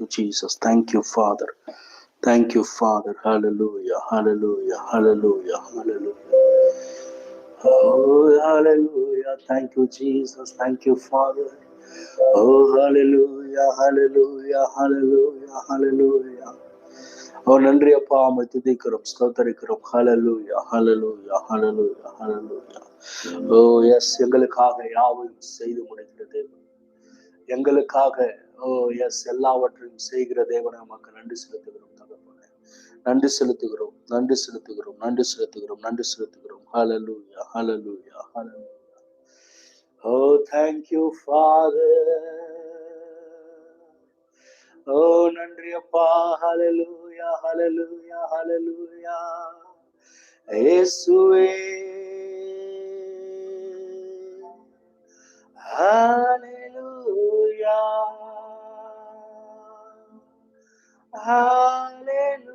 you, Jesus. Thank you, Father. Thank you, Father. Hallelujah. Hallelujah. Hallelujah. Hallelujah. Oh, hallelujah. Thank you, Jesus. Thank you, Father. Oh, hallelujah. Hallelujah. Hallelujah. Hallelujah. ஓ நன்றி அப்பா அம்மை துதிக்கிறோம் ஸ்தோத்தரிக்கிறோம் ஹalleluya hallelujah hallelujah hallelujah oh yes எங்களுக்காக யாவும் செய்து முடிக்கிற தேவன் எங்களுக்காக ஓ எஸ் எல்லாவற்றையும் செய்கிற தேவனை நமக்கு நன்றி செலுத்துகிறோம் தகப்பனே. நன்றி செலுத்துகிறோம் நன்றி செலுத்துகிறோம் நன்றி செலுத்துகிறோம் நன்றி செலுத்துகிறோம். ஹalleluya hallelujah hallelujah O oh, thank you father. ஓ நன்றி அப்பா. ஹalleluya ஹalleluya ஹalleluya இயேசுவே. Hallelujah. Hallelujah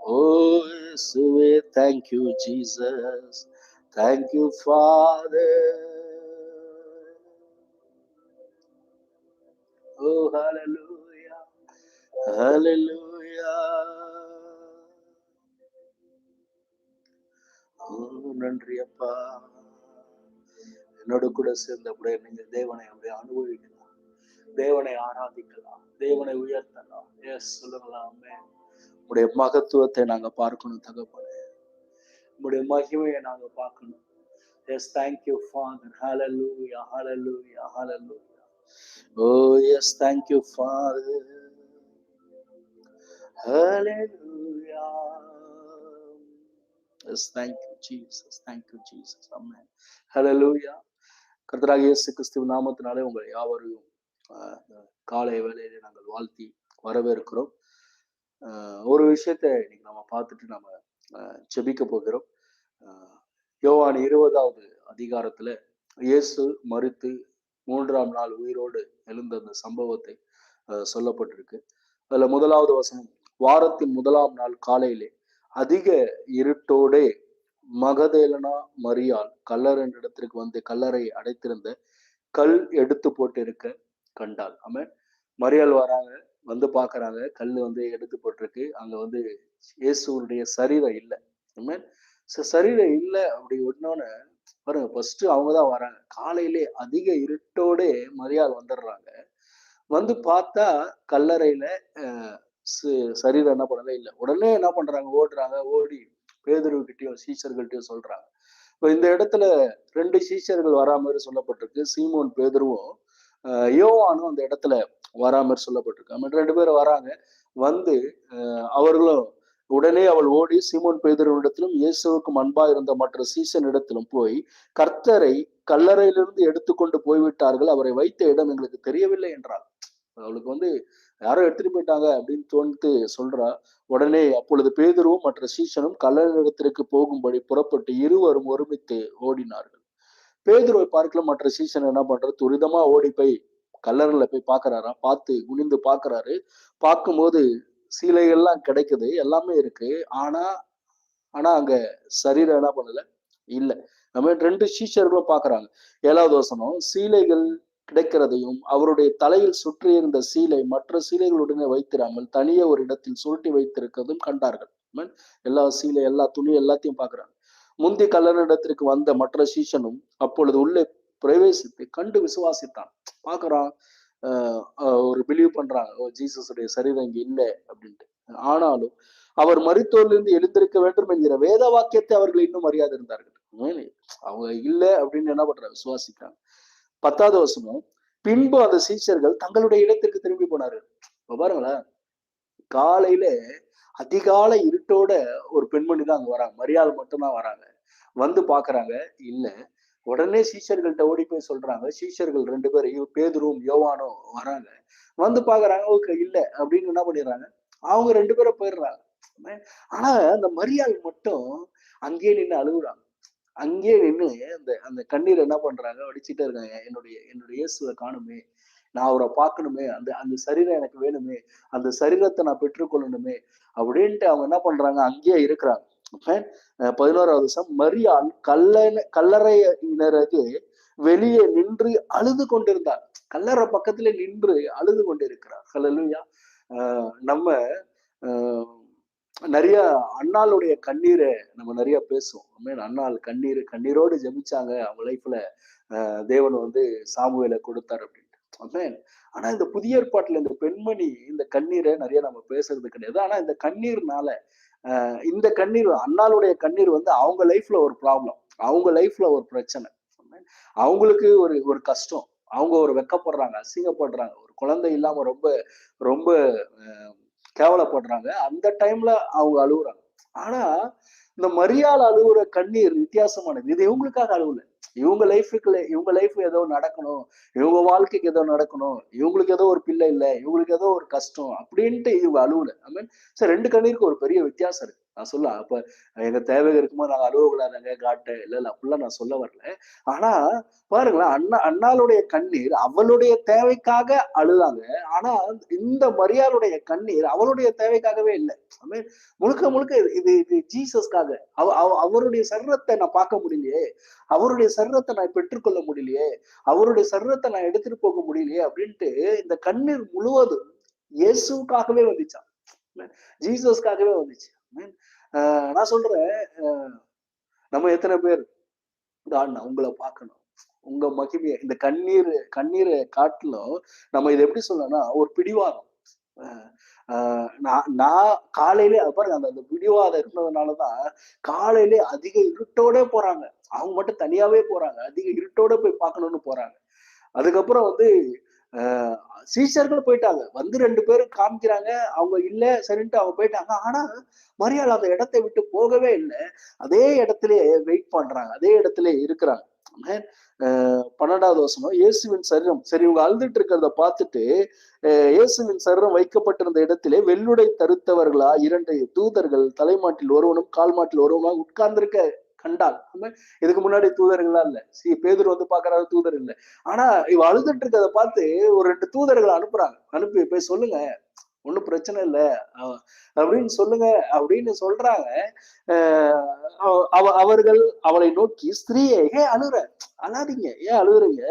Oh, Yeshua, thank you, Jesus. Thank you, Father. Oh, hallelujah. Hallelujah. Oh, நன்றி அப்பா என்னோட கூட சேர்ந்து அப்படியே நீங்க தேவனை அப்படியே அனுபவிக்கலாம் தேவனை ஆராதிக்கலாம் தேவனை உயர்த்தலாம். எஸ் சொல்லுங்களாமே உடைய மகத்துவத்தை நாங்க பார்க்கணும் தகப்பனே. உடைய மகிமையை நாங்க பார்க்கணும். Yes thank you father hallelujah hallelujah hallelujah oh yes thank you father hallelujah yes thank you Jesus thank you Jesus amen hallelujah கர்த்தராகிய இயேசு கிறிஸ்துவ நாமத்தினாலே உங்களை யாவரையும் காலை வேலையில நாங்கள் வாழ்த்தி வரவேற்கிறோம். ஒரு விஷயத்த இன்னைக்கு நம்ம பார்த்துட்டு நம்ம செபிக்க போகிறோம். யோவான் இருபதாவது அதிகாரத்துல இயேசு மறுத்து மூன்றாம் நாள் உயிரோடு எழுந்த அந்த சம்பவத்தை சொல்லப்பட்டிருக்கு. அதுல முதலாவது வசனம் வாரத்தின் முதலாம் நாள் காலையிலே அதிக இருட்டோடே மகதேலனா மரியால் கல்லறையின் இடத்திற்கு வந்து கல்லறை அடைத்திருந்த கல் எடுத்து போட்டிருக்க கண்டாள் ஆமென் மரியாள் வராங்க வந்து பாக்குறாங்க கல் வந்து எடுத்து போட்டிருக்கு. அங்க வந்து இயேசுடைய சரீரம் இல்லை. ச- சரீரம் இல்லை அப்படி ஒன்னோன்னு பாருங்க ஃபர்ஸ்ட் அவங்க தான் வராங்க. காலையிலே அதிக இருட்டோட மரியாள் வந்துடுறாங்க. வந்து பார்த்தா கல்லறையில ச- சரீரம் என்ன பண்ணல இல்லை. உடனே என்ன பண்றாங்க? ஓடுறாங்க. ஓடி பேதுருக்கிட்டையும் சீஷர்கள்ட்டையும் சொல்றாங்க. இப்போ இந்த இடத்துல ரெண்டு சீஷர்கள் வரா மாதிரி சொல்லப்பட்டிருக்கு. சீமோன் பேதுருவும் யோவானும் அந்த இடத்துல வராமற் சொல்லப்பட்டிருக்காங்க ரெண்டு பேரும் வராங்க. வந்து அவர்களும் உடனே அவள் ஓடி சீமோன் பேதரிடத்திலும் இயேசுவுக்கும் அன்பா இருந்த மற்ற சீசன் இடத்திலும் போய் கர்த்தரை கல்லறையிலிருந்து எடுத்துக்கொண்டு போய்விட்டார்கள். அவரை வைத்த இடம் எங்களுக்கு தெரியவில்லை என்றாள். அவளுக்கு வந்து யாரோ எடுத்துட்டு போயிட்டாங்க அப்படின்னு தோணித்து சொல்றா. உடனே அப்பொழுது பேதுருவும் மற்ற சீசனும் கல்லறை இடத்திற்கு போகும்படி புறப்பட்டு இருவரும் ஒருமித்து ஓடினார்கள். பேதுருவை பார்க்கல மற்ற சீசன் என்ன பண்றது? துரிதமா ஓடி போய் கல்லறையில போய் பாக்குறாரா பார்த்து குனிந்து பாக்குறாரு பார்க்கும்போது சீலைகள்லாம் கிடைக்குது. எல்லாமே இருக்கு. ஆனா ஆனா அங்க சரீரம் என்ன பண்ணல? இல்ல. நம்ம ரெண்டு சீஷர்களும் பாக்குறாங்க ஏழாவது வசனம் சீலைகள் கிடைக்கிறதையும் அவருடைய தலையில் சுற்றி இருந்த சீலை மற்ற சீலைகளுடனே வைத்திராமல் தனியே ஒரு இடத்தில் சுருட்டி வைத்திருக்கிறதும் கண்டார்கள். எல்லா சீலை எல்லா துணி எல்லாத்தையும் பாக்குறாங்க முந்தி கல்லனிடத்திற்கு வந்த மற்ற சீஷனும் அப்பொழுது உள்ளே பிரவேசித்து கண்டு விசுவாசித்தான். பாக்குறான் ஆஹ் ஒரு பிலீவ் பண்றாங்க ஓ ஜீசஸுடைய சரீரம் இங்க இல்லை அப்படின்ட்டு. ஆனாலும் அவர் மருத்துவரிலிருந்து எழுந்திருக்க வேண்டும் என்கிற வேத வாக்கியத்தை அவர்கள் இன்னும் அறியாது இருந்தார்கள். உண்மையிலே அவங்க இல்லை அப்படின்னு என்ன பண்றாங்க? விசுவாசிக்கிறாங்க. பத்தாவது வருஷமும் பின்பு அந்த சீஷர்கள் தங்களுடைய இடத்திற்கு திரும்பி போனார்கள். இப்ப பாருங்களேன் காலையில அதிகாலை இருட்டோட ஒரு பெண்மணி தான் அங்க வராங்க. மரியாதை மட்டும்தான் வராங்க. வந்து பாக்குறாங்க இல்ல உடனே சீஷர்கள்ட்ட ஓடி போய் சொல்றாங்க. சீஷர்கள் ரெண்டு பேர் பேதுரும் பேதுருவும் யோவானும் வராங்க. வந்து பாக்குறாங்க ஓகே இல்ல அப்படின்னு என்ன பண்ணிடுறாங்க? அவங்க ரெண்டு பேரும் போயிடுறாங்க. ஆனா அந்த மரியாள் மட்டும் அங்கேயே நின்று அழுகுறாங்க. அங்கேயே நின்று அந்த அந்த கண்ணீர் என்ன பண்றாங்க? அடிச்சுட்டே இருக்காங்க. என்னுடைய என்னுடைய இயேசுவை காணுமே. நான் அவரை பார்க்கணுமே. அந்த அந்த சரீரம் எனக்கு வேணுமே. அந்த சரீரத்தை நான் பெற்றுக்கொள்ளணுமே. அப்படின்ட்டு அவங்க என்ன பண்றாங்க? அங்கேயே இருக்கிறாங்க. பதினோராவது வருஷம். மரியாள் கல்ல கல்லறையினரது வெளியே நின்று அழுது கொண்டிருந்தார். கல்லறை பக்கத்துல நின்று அழுது கொண்டிருக்கிறார். ஹalleluya ஆஹ் நம்ம ஆஹ் நிறைய அண்ணாளுடைய கண்ணீரை நம்ம நிறைய பேசுவோம். மீன் அண்ணாள் கண்ணீர் கண்ணீரோடு ஜெபிச்சாங்க. அவங்க லைஃப்ல தேவன் வந்து சாமுவேல கொடுத்தார் அப்படின்னு. ஆமென் ஆனா இந்த புதிய ஏற்பாட்டுல இந்த பெண்மணி இந்த கண்ணீரை நிறைய நம்ம பேசுறது கிடையாது. ஆனா இந்த கண்ணீர்னால ஆஹ் இந்த கண்ணீர் அண்ணாளுடைய கண்ணீர் வந்து அவங்க லைஃப்ல ஒரு ப்ராப்ளம் அவங்க லைஃப்ல ஒரு பிரச்சனை. அவங்களுக்கு ஒரு ஒரு கஷ்டம். அவங்க ஒரு வெக்கப்படுறாங்க அசிங்கப்படுறாங்க. ஒரு குழந்தை இல்லாம ரொம்ப ரொம்ப கேவலப்படுறாங்க. அந்த டைம்ல அவங்க அழுகுறாங்க ஆனா இந்த மரியாள் அழுகுற கண்ணீர் வித்தியாசமானது. இது இவங்களுக்காக அழுவல. இவங்க லைஃபுக்குள்ள இவங்க லைஃப் ஏதோ நடக்கணும் இவங்க வாழ்க்கைக்கு ஏதோ நடக்கணும் இவங்களுக்கு ஏதோ ஒரு பிள்ளை இல்லை இவங்களுக்கு ஏதோ ஒரு கஷ்டம் அப்படின்ட்டு இவங்க அழுவல. ஐ மீன் சார் ரெண்டு கண்ணீருக்கு ஒரு பெரிய வித்தியாசம் இருக்கு. நான் சொல்ல அப்ப எங்க தேவை இருக்கும்போது நாங்க அழுவக்கூடாதுங்க காட்ட இல்ல இல்ல அப்படிலாம் நான் சொல்ல வரல. ஆனா பாருங்களேன் அண்ணா அண்ணாளுடைய கண்ணீர் அவளுடைய தேவைக்காக அழுதாங்க. ஆனா இந்த மரியாளுடைய கண்ணீர் அவளுடைய தேவைக்காகவே இல்லை. முழுக்க முழுக்க இது- இது ஜீசஸ்க்காக அவ அவ- அவருடைய சரீரத்தை நான் பார்க்க முடியலையே. அவருடைய சரீரத்தை நான் பெற்றுக்கொள்ள முடியலையே. அவருடைய சரீரத்தை நான் எடுத்துட்டு போக முடியலையே அப்படின்ட்டு இந்த கண்ணீர் முழுவதும் இயேசுக்காகவே வந்துச்சான் ஜீசஸ்க்காகவே வந்துச்சு. நான் சொல்றேன் நம்ம எத்தனை பேர் God உங்களை பார்க்கணும். உங்க மகிமையை இந்த கண்ணீர் கண்ணீரை காட்டிலும் நம்ம இதை எப்படி சொல்லணும்னா ஒரு பிடிவாதம். ஆஹ் ஆஹ் நான் நான் காலையிலே அது பாருங்க அந்த அந்த பிடிவாதம் இருந்ததுனாலதான் காலையிலே அதிக இருட்டோட போறாங்க. அவங்க மட்டும் தனியாவே போறாங்க அதிக இருட்டோட போய் பார்க்கணும்னு போறாங்க. அதுக்கப்புறம் வந்து ஆஹ் சீஷர்கள் போயிட்டாங்க. வந்து ரெண்டு பேரும் காமிக்கிறாங்க. அவங்க இல்ல சரின்ட்டு அவங்க போயிட்டாங்க. ஆனா மரியாதை அந்த இடத்தை விட்டு போகவே இல்லை. அதே இடத்துல வெயிட் பண்றாங்க. அதே இடத்துல இருக்கிறாங்க. ஆஹ் பன்னெண்டாவது வசனம். இயேசுவின் சரீரம். சரி இவங்க அழுதுட்டு இருக்கிறத பார்த்துட்டு இயேசுவின் சரீரம் வைக்கப்பட்டிருந்த இடத்திலே வெள்ளுடை தருத்தவர்களா இரண்டு தூதர்கள் தலைமாட்டில் ஒருவனும் கால் மாட்டில் ஒருவனும் உட்கார்ந்திருக்க கண்டால். இதுக்கு முன்னாடி தூதர்களா இல்ல. சி பேதர் வந்து பாக்குறாரு தூதர் இல்ல. ஆனா இவ அழுதுட்டு இருக்கிறத பார்த்து ஒரு ரெண்டு தூதர்களை அனுப்புறாங்க. அனுப்பி போய் சொல்லுங்க. ஒண்ணும் பிரச்சனை இல்ல. அப்படின்னு சொல்லுங்க. அப்படின்னு சொல்றாங்க. அவ- அவர்கள் அவளை நோக்கி ஸ்திரீயை ஏன் அழுற? அழாதீங்க. ஏன் அழுகுறீங்க?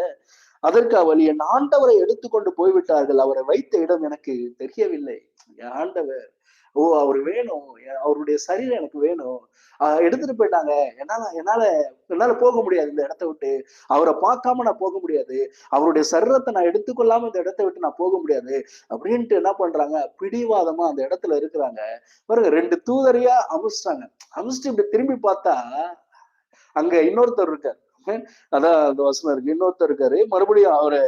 அதற்கு அவள் என் ஆண்டவரை எடுத்துக்கொண்டு போய்விட்டார்கள். அவரை வைத்த இடம் எனக்கு தெரியவில்லை. என் ஆண்டவர் ஓ அவர் வேணும். அவருடைய சரீரம் எனக்கு வேணும். ஆஹ் எடுத்துட்டு போயிட்டாங்க. என்னால என்னால என்னால போக முடியாது இந்த இடத்த விட்டு. அவரை பார்க்காம நான் போக முடியாது. அவருடைய சரீரத்தை நான் எடுத்துக்கொள்ளாம இந்த இடத்த விட்டு நான் போக முடியாது. அப்படின்ட்டு என்ன பண்றாங்க? பிடிவாதமா அந்த இடத்துல இருக்கிறாங்க. பாருங்க ரெண்டு தூதரையா அமிச்சிட்டாங்க. அமிச்சிட்டு இப்படி திரும்பி பார்த்தா அங்க இன்னொருத்தர் இருக்கார். அதான் அந்த வசனம் இருக்கு. இன்னொருத்தர் இருக்காரு. மறுபடியும் அவரை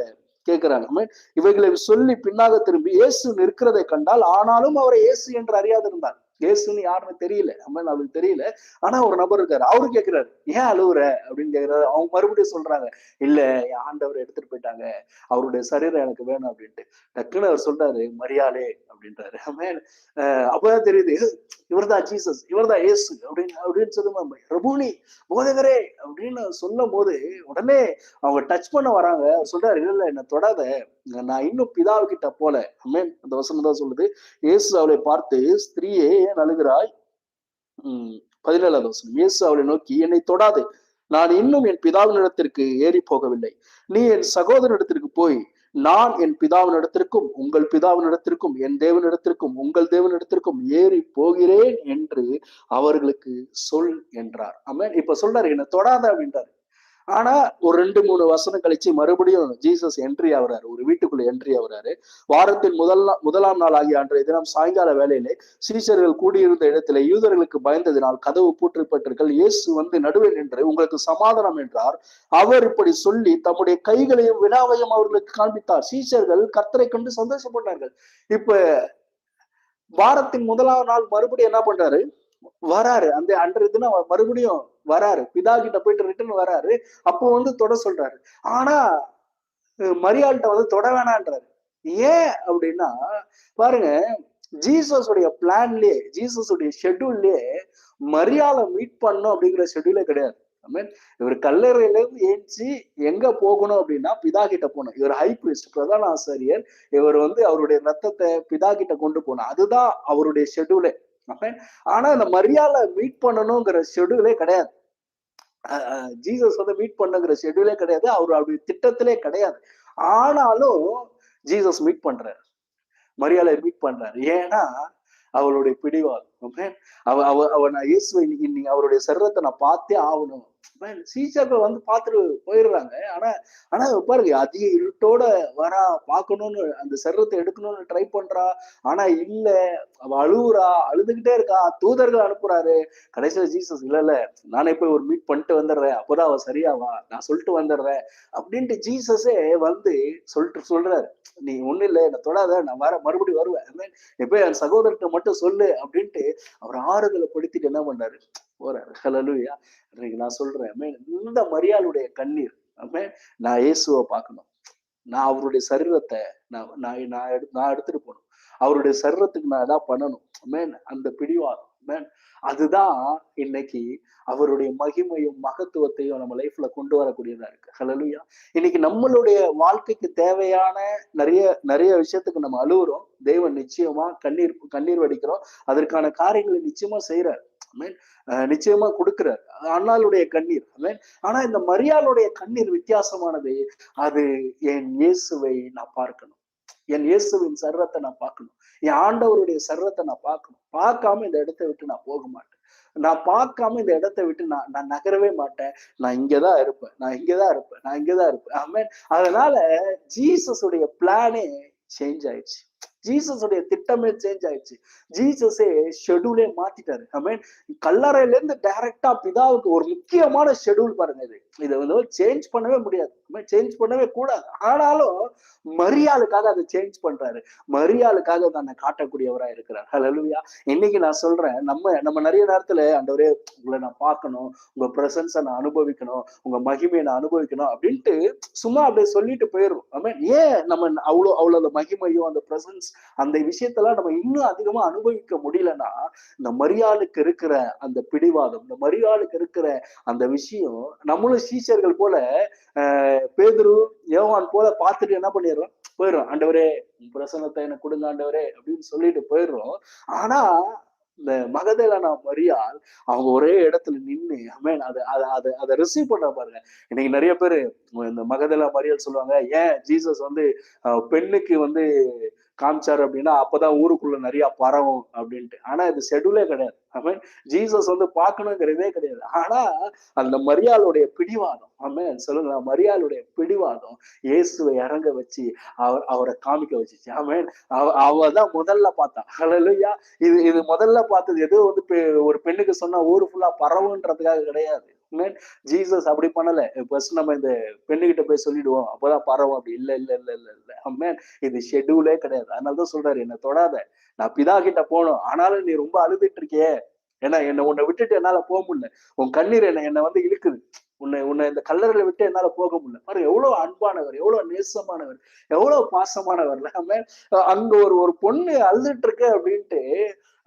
கேட்கிறாங்க இவைகளை சொல்லி பின்னாக திரும்பி இயேசு நிற்கிறதை கண்டால் ஆனாலும் அவரை இயேசு என்று அறியாதிருந்தார். இயேசுன்னு யாருன்னு தெரியல. அம்மன் அவருக்கு தெரியல? ஆனா ஒரு நபர் இருக்காரு. அவரு கேட்கிறாரு ஏன் அழுவுற? அப்படின்னு கேக்குறாரு. அவங்க மறுபடியும் சொல்றாங்க. இல்ல என் ஆண்டவர் எடுத்துட்டு போயிட்டாங்க. அவருடைய சரீரம் எனக்கு வேணும் அப்படின்ட்டு. டக்குன்னு அவர் சொல்றாரு மரியாதை அப்படின்றாரு. அஹ் அப்பதான் தெரியுது இவர்தான் ஜீசஸ் இவர்தான் ஏசு அப்படின்னு அப்படின்னு சொல்லுமா பிரபுனி போதகரே அப்படின்னு சொல்லும் போது உடனே அவங்க டச் பண்ண வராங்க. சொல்றாரு இல்ல என்ன தொடாத. நான் இன்னும் பிதாவுக்கிட்ட போல. அமேன் அந்த வசனம் தான் சொல்லுது. இயேசு அவளை பார்த்து ஸ்திரீயே ஏன் அழுகிறாய் உம் பதினேழாவது வசனம். இயேசு அவளை நோக்கி என்னை தொடாது. நான் இன்னும் என் பிதாவினிடத்திற்கு ஏறி போகவில்லை நீ என் சகோதரனிடத்திற்கு போய் நான் என் பிதாவினிடத்திற்கும் உங்கள் பிதாவினிடத்திற்கும் என் தேவனிடத்திற்கும் உங்கள் தேவனிடத்திற்கும் ஏறி போகிறேன் என்று அவர்களுக்கு சொல் என்றார். ஆமென். இப்ப சொல்றாரு என்ன தொடாத அப்படின்றாரு. ஆனா ஒரு ரெண்டு மூணு வசனம் கழிச்சு மறுபடியும் ஜீசஸ் என்ட்ரி ஆகுறாரு. ஒரு வீட்டுக்குள்ள என்ட்ரி ஆகுறாரு. வாரத்தின் முதல் நா- முதலாம் நாள் ஆகிய அன்றைய தினம் சாயங்கால வேலையிலே சீசர்கள் கூடியிருந்த இடத்துல யூதர்களுக்கு பயந்ததினால் கதவு பூட்டப்பட்டிருக்கள். இயேசு வந்து நடுவே நின்று உங்களுக்கு சமாதானம் என்றார். அவர் இப்படி சொல்லி தம்முடைய கைகளையும் வினாவையும் அவர்களுக்கு காண்பித்தார். சீசர்கள் கர்த்தரை கண்டு சந்தோஷப்பட்டார்கள். இப்ப வாரத்தின் முதலாம் நாள் மறுபடியும் என்ன பண்றாரு? வராரு. அந்த அன்றைய தினம் அவர் மறுபடியும் வராரு. பிதா கிட்ட போயிட்டு ரிட்டர்ன் வராரு. அப்போ வந்து தொட சொல்றாரு. ஆனா மரியாள்கிட்ட வந்து தொட வேணான்றாரு. ஏன் அப்படின்னா பாருங்க ஜீசஸ் உடைய பிளான்லயே ஜீசஸ் உடைய ஷெட்யூல்லயே மரியாதை மீட் பண்ணும் அப்படிங்கிற ஷெட்யூலே கிடையாது. I இவர் கல்லறையில இருந்து ஏஞ்சி எங்க போகணும் அப்படின்னா பிதா கிட்ட போகணும். இவர் ஹை பிரிஸ்ட் பிரதான ஆசிரியர். இவர் வந்து அவருடைய ரத்தத்தை பிதா கிட்ட கொண்டு போகணும். அதுதான் அவருடைய ஷெட்யூலே ஆனா இந்த மரியாதை மீட் பண்ணணுங்கிற ஷெட்யூலே கிடையாது. ஜீசஸ் வந்து மீட் பண்ணுங்கிற ஷெடியூலே கிடையாது. அவர் அப்படி திட்டத்திலே கிடையாது. ஆனாலும் ஜீசஸ் மீட் பண்றாரு. மரியாதை மீட் பண்றாரு. ஏன்னா அவளுடைய பிடிவாதம். அவ அவ அவ நான் இயேசுவை இன்னைக்கு அவருடைய சரீரத்தை நான் பார்த்தே ஆகணும். சீச்சர்கள் வந்து பார்த்துட்டு போயிடுறாங்க. ஆனா ஆனா பாருங்க அதிக இருட்டோட வரா பார்க்கணும்னு அந்த சரீரத்தை எடுக்கணும்னு ட்ரை பண்றா. ஆனா இல்ல அவ அழுவுறா அழுதுகிட்டே இருக்கா தூதர்கள் அனுப்புறாரு. கடைசியில ஜீசஸ் இல்ல இல்ல நானே போய் ஒரு மீட் பண்ணிட்டு வந்துடுறேன். அப்போதான் அவ சரியாவா? நான் சொல்லிட்டு வந்துடுறேன். அப்படின்ட்டு ஜீசஸே வந்து சொல்லிட்டு சொல்றாரு. நீ ஒண்ணு இல்லை என்ன தொடாத. நான் வர மறுபடியும் வருவேன். எப்போ என் சகோதரர்கிட்ட மட்டும் சொல்லு. அப்படின்ட்டு அவர் ஆறுதலை படுத்திட்டு என்ன பண்ணாரு? போறாரு. ஹலலுயா இன்னைக்கு நான் சொல்றேன் இந்த மரியாளுடைய கண்ணீர் நான் இயேசுவை பார்க்கணும். நான் அவருடைய சரீரத்தை நான் நான் நான் எடுத்துட்டு போகணும். அவருடைய சரீரத்துக்கு நான் எதாவது பண்ணணும் மேன் அந்த பிடிவாதம் அதுதான் இன்னைக்கு அவருடைய மகிமையும் மகத்துவத்தையும் நம்ம லைஃப்ல கொண்டு வரக்கூடியதா இருக்கு. ஹலலுயா இன்னைக்கு நம்மளுடைய வாழ்க்கைக்கு தேவையான நிறைய நிறைய விஷயத்துக்கு நம்ம அழுகுறோம் தெய்வம் நிச்சயமா கண்ணீர் கண்ணீர் வடிக்கிறோம். அதற்கான காரியங்களை நிச்சயமா செய்யறாரு மீன் நிச்சயமா கொடுக்கிறார். அண்ணாளுடைய கண்ணீர். மீன் ஆனா இந்த மரியாளுடைய கண்ணீர் வித்தியாசமானது. அது என் இயேசுவை நான் பார்க்கணும். என் இயேசுவின் சர்வத்தை நான் பார்க்கணும். என் ஆண்டவருடைய சர்வத்தை நான் பார்க்கணும். பார்க்காம இந்த இடத்தை விட்டு நான் போக மாட்டேன். நான் பார்க்காம இந்த இடத்தை விட்டு நான் நான் நகரவே மாட்டேன். நான் இங்கதான் இருப்பேன். நான் இங்கதான் இருப்பேன். நான் இங்கதான் இருப்பேன். ஆமேன் அதனால ஜீசஸுடைய பிளானே சேஞ்ச் ஆயிடுச்சு. ஜீசஸுடைய திட்டமே சேஞ்ச் ஆயிடுச்சு. ஜீசஸே ஷெடியூலே மாத்திட்டாரு. ஐ மீன் கல்லறையில இருந்து டைரக்டா பிதாவுக்கு ஒரு முக்கியமான ஷெடியூல் பாருங்க இது. இதை வந்து சேஞ்ச் பண்ணவே முடியாது. சேஞ்ச் பண்ணவே கூடாது. ஆனாலும் மரியாளுக்காக அதை சேஞ்ச் பண்றாரு. மரியாளுக்காக தன்னை காட்டக்கூடியவரா இருக்கிறார். ஹலலுவியா இன்னைக்கு நான் சொல்றேன் நம்ம நம்ம நிறைய நேரத்துல ஆண்டவரே உங்களை நான் பார்க்கணும் உங்க பிரசன்ஸை நான் அனுபவிக்கணும் உங்க மகிமையை நான் அனுபவிக்கணும் அப்படின்ட்டு சும்மா அப்படியே சொல்லிட்டு போயிடும் ஏன் நம்ம அவ்வளோ அவ்வளோ மகிமையும் அந்த பிரசன்ஸ் அந்த விஷயத்தெல்லாம் நம்ம இன்னும் அதிகமா அனுபவிக்க முடியலன்னா இந்த மரியாளுக்கு இருக்கிற அந்த பிடிவாதம் இந்த மரியாளுக்கு இருக்கிற அந்த விஷயம் நம்மளும் சீசர்கள் போல பேதுரு யோவான் போல பார்த்துட்டு என்ன பண்ணிடுறோம்? போயிடுறோம். ஆண்டவரே பிரசனத்தை எனக்கு கொடுங்க ஆண்டவரே அப்படின்னு சொல்லிட்டு போயிடுறோம். ஆனா இந்த மகதேலானா மரியால் அவங்க ஒரே இடத்துல நின்று அமேன் அதை அதை அதை அதை ரிசீவ் பண்ண பாருங்க. இன்னைக்கு நிறைய பேரு இந்த மகதேலா மரியால் சொல்லுவாங்க ஏன் ஜீசஸ் வந்து பெண்ணுக்கு வந்து காமிச்சாரு அப்படின்னா அப்பதான் ஊருக்குள்ள நிறைய பரவும் அப்படின்ட்டு. ஆனா இது ஷெடியூலே கிடையாது. ஆமே ஜீசஸ் வந்து பார்க்கணுங்கிறதே கிடையாது. ஆனா அந்த மரியாளுடைய பிடிவாதம் ஆமே சொல்லுங்க மரியாளுடைய பிடிவாதம் இயேசுவை இறங்க வச்சு அவர் அவரை காமிக்க வச்சுச்சு. ஆமே அவ தான் முதல்ல பார்த்தா. ஹலலுயா இது இது முதல்ல பார்த்தது எதுவும் வந்து ஒரு பெண்ணுக்கு சொன்னா ஊரு ஃபுல்லா பரவுன்றதுக்காக கிடையாது. ஜீசஸ் அப்படி பண்ணல. ஃபர்ஸ்ட் நம்ம இந்த பெண்ணுகிட்ட போய் சொல்லிடுவோம். அப்பதான் பரவும் அப்படி இல்ல இல்ல இல்ல இல்ல இல்ல. அம்மேன் இது ஷெடியூலே கிடையாது. அதனாலதான் சொல்றாரு என்ன தொடாத. நான் பிதா கிட்ட போனோம் ஆனாலும் நீ ரொம்ப அழுதுட்டு இருக்கியே. ஏன்னா என்ன உன்னை விட்டுட்டு என்னால போக முடியல. உன் கண்ணீர் என்ன என்ன வந்து இழுக்குது. உன்னை உன்னை இந்த கல்லறையில விட்டு என்னால போக முடியல. பாருங்க எவ்வளவு அன்பானவர் எவ்வளவு நேசமானவர் எவ்வளவு பாசமானவர் இல்லாம அங்க ஒரு ஒரு பொண்ணு அழுதுட்டு இருக்கு அப்படின்ட்டு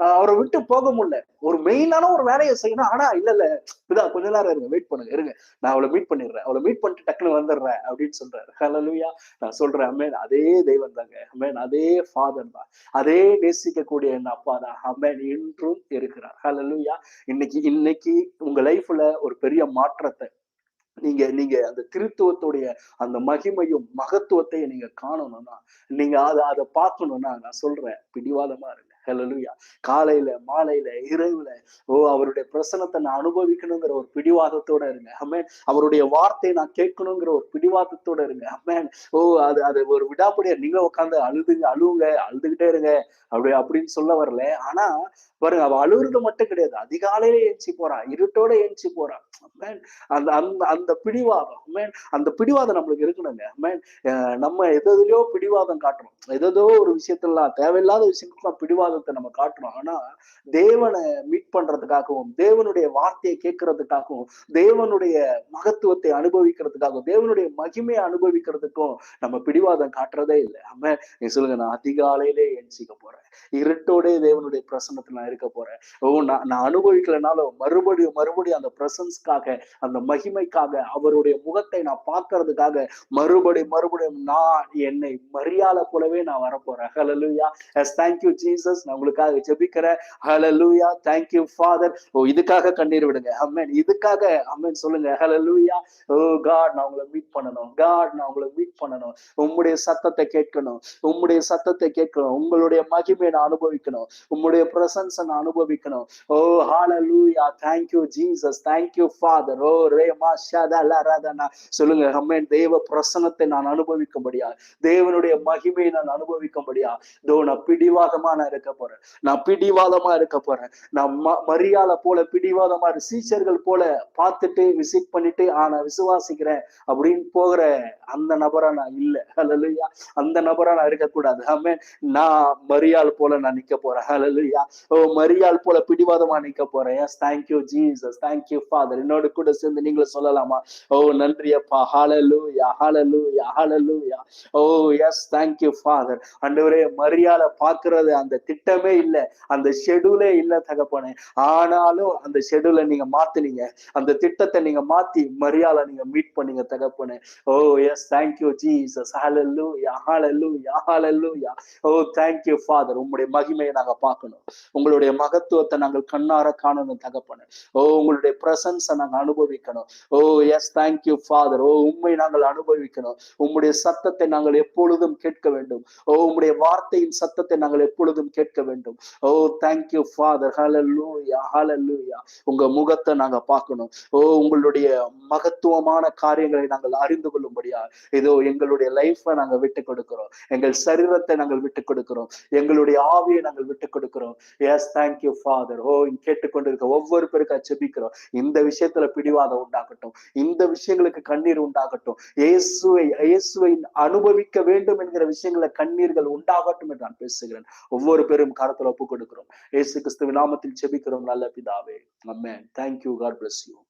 அவரை விட்டு போக முடியல. ஒரு மெயினான ஒரு வேலையை செய்யணும். ஆனா இல்ல இல்ல இதா கொஞ்ச நேரம் இருங்க வெயிட் பண்ணுங்க இருங்க. நான் அவளை மீட் பண்ணிடுறேன். அவளை மீட் பண்ணிட்டு டக்குன்னு வந்துடுறேன் அப்படின்னு சொல்றாரு. ஹலலுயா நான் சொல்றேன் அம்மேன் அதே தெய்வம் தாங்க. அம்மேன் அதே ஃபாதர் தான். அதே நேசிக்கக்கூடிய என் அப்பா தான். அம்மேன் இன்றும் இருக்கிறார் ஹலலுயா இன்னைக்கு இன்னைக்கு உங்க லைஃப்ல ஒரு பெரிய மாற்றத்தை நீங்க நீங்க அந்த கிறித்துவத்துடைய அந்த மகிமையும் மகத்துவத்தையும் நீங்க காணணும்னா நீங்க அதை அதை பார்க்கணும்னா நான் சொல்றேன். பிடிவாதமா இருக்கு ஹலலுயா காலையில மாலையில இரவுல ஓ அவருடைய பிரசனத்தை நான் அனுபவிக்கணுங்கிற ஒரு பிடிவாதத்தோட இருங்க. அம்மேன் அவருடைய வார்த்தையை நான் கேட்கணுங்கிற ஒரு பிடிவாதத்தோட இருங்க. அம்மேன் ஓ அது அது ஒரு விடாப்படியா நீங்க உட்காந்து அழுதுங்க அழுவுங்க அழுதுகிட்டே இருங்க. அப்படி அப்படின்னு சொல்ல வரல. ஆனா பாருங்க அவ அழுகுறது மட்டும் கிடையாது. அதிகாலையில ஏஞ்சி போறான் இருட்டோட ஏஞ்சி போறான் அந்த அந்த அந்த பிடிவாதம் மேன் அந்த பிடிவாதம் நம்மளுக்கு இருக்கணுங்க. மேன் நம்ம எதுலயோ பிடிவாதம் காட்டுறோம். எதோ ஒரு விஷயத்துல தேவையில்லாத விஷயத்துக்குலாம் பிடிவாதத்தை நம்ம காட்டுறோம் ஆனா தேவனை மீட் பண்றதுக்காகவும் தேவனுடைய வார்த்தையை கேட்கறதுக்காகவும் தேவனுடைய மகத்துவத்தை அனுபவிக்கிறதுக்காகவும் தேவனுடைய மகிமையை அனுபவிக்கிறதுக்கும் நம்ம பிடிவாதம் காட்டுறதே இல்லை. நம்ம நீ சொல்லுங்க நான் அதிகாலையிலே எஞ்சிக்க போறேன். இருட்டோடே தேவனுடைய பிரசன்னத்துல நான் இருக்க போறேன். ஓ நான் நான் அனுபவிக்கலனாலும் மறுபடியும் மறுபடியும் அந்த பிரசன்ஸ்க்காக அந்த மகிமைக்காக அவருடைய முகத்தை நான் பார்க்கறதுக்காக மறுபடியும் மறுபடியும் நான் என்னை மரியாதை போலவே நான் வரப்போறேன். Hallelujah yes thank you Jesus நான் உங்களுக்காக ஜெபிக்கிறேன். ஹலலூயா தேங்க்யூ ஃபாதர் ஓ இதுக்காக கண்ணீர் விடுங்க. அம்மன் இதுக்காக அம்மன் சொல்லுங்க. ஹலலூயா ஓ காட் நான் உங்களை மீட் பண்ணணும். காட் நான் உங்களை மீட் பண்ணணும். உம்முடைய சத்தத்தை கேட்கணும். உம்முடைய சத்தத்தை கேட்கணும். உங்களுடைய மகிமையை நான் அனுபவிக்கணும். உம்முடைய பிரசன்ஸை நான் அனுபவிக்கணும். ஓ hallelujah thank you Jesus thank you father oh ரே மாஷாதலரதனா சொல்லுங்க. அம்மன் தேவ பிரசன்னத்தை நான் அனுபவிக்கும்படியா? தேவனுடைய மகிமையை நான் அனுபவிக்கும்படியா? தோ நான் பிடிவாதமா நான் இருக்க போறேன். நான் பிடிவாதமா இருக்க போறேன். நான் ம- மரியாதை போல பிடிவாதமா சீச்சர்கள் போல பார்த்துட்டு விசிட் பண்ணிட்டு ஆ நான் விசுவாசிக்கிறேன் அப்படின்னு போகிற அந்த நபரா நான் இல்லை. ஹலலுயா அந்த நபரா நான் இருக்கக்கூடாது. ஆமே நான் மரியாள் போல நான் நிக்க போறேன். ஹலலுயா ஓ மரியாள் போல பிடிவாதமா நிக்க போறேன். Yes thank you Jesus thank you father என்னோட கூட சேர்ந்து நீங்களும் சொல்லலாமா? ஓ நன்றி அப்பா. Hallelujah hallelujah hallelujah oh yes thank you father ஆண்டவரே மரியாதை பாக்குறது அந்த திட்டமே இல்ல. அந்த ஷெடியூலே இல்ல தகப்பனே. ஆனாலும் அந்த ஷெடியூலை நீங்க மாத்துனீங்க. அந்த திட்டத்தை நீங்க மாத்தி மரியாதை நீங்க மீட் பண்ணீங்க தகப்பனே. ஓ எஸ் தேங்க்யூ ஜீசஸ் ஹாலல்லு யாழல்லு யாழல்லு யா ஓ தேங்க்யூ ஃபாதர் உங்களுடைய மகிமையை நாங்க பார்க்கணும். உங்களுடைய மகத்துவத்தை நாங்கள் கண்ணார காணணும் தகப்பனே. ஓ உங்களுடைய பிரசன்ஸை நாங்க அனுபவிக்கணும். Oh yes thank you father oh உண்மை நாங்கள் அனுபவிக்கணும். உம்முடைய சத்தத்தை நாங்கள் எப்பொழுதும் கேட்க வேண்டும். ஓ உங்களுடைய வார்த்தையின் சத்தத்தை நாங்கள் எப்பொழுதும் கேட்க கேட்க வேண்டும். ஓ thank you father hallelujah hallelujah உங்க முகத்தை நாங்க பார்க்கணும். ஓ உங்களுடைய மகத்துவமான காரியங்களை நாங்கள் அறிந்து கொள்ளும்படியா இதோ எங்களுடைய லைஃபை நாங்க விட்டு கொடுக்கிறோம். எங்கள் சரீரத்தை நாங்கள் விட்டு கொடுக்கிறோம். எங்களுடைய ஆவியை நாங்கள் விட்டு கொடுக்கிறோம். எஸ் தேங்க்யூ ஃபாதர் ஓ கேட்டுக்கொண்டிருக்க ஒவ்வொரு பேருக்கா செபிக்கிறோம் இந்த விஷயத்துல பிடிவாதம் உண்டாகட்டும். இந்த விஷயங்களுக்கு கண்ணீர் உண்டாகட்டும். இயேசுவை இயேசுவை அனுபவிக்க வேண்டும் என்கிற விஷயங்களை கண்ணீர்கள் உண்டாகட்டும் என்று நான் பேசுகிறேன். ஒவ்வொரு பேரும் கரத்துல ஒப்பு கொடுக்கிறோம் ஏசு கிறிஸ்துவ நாமத்தில் செபிக்கிறோம். நல்ல பிதாவே. Amen thank you God bless you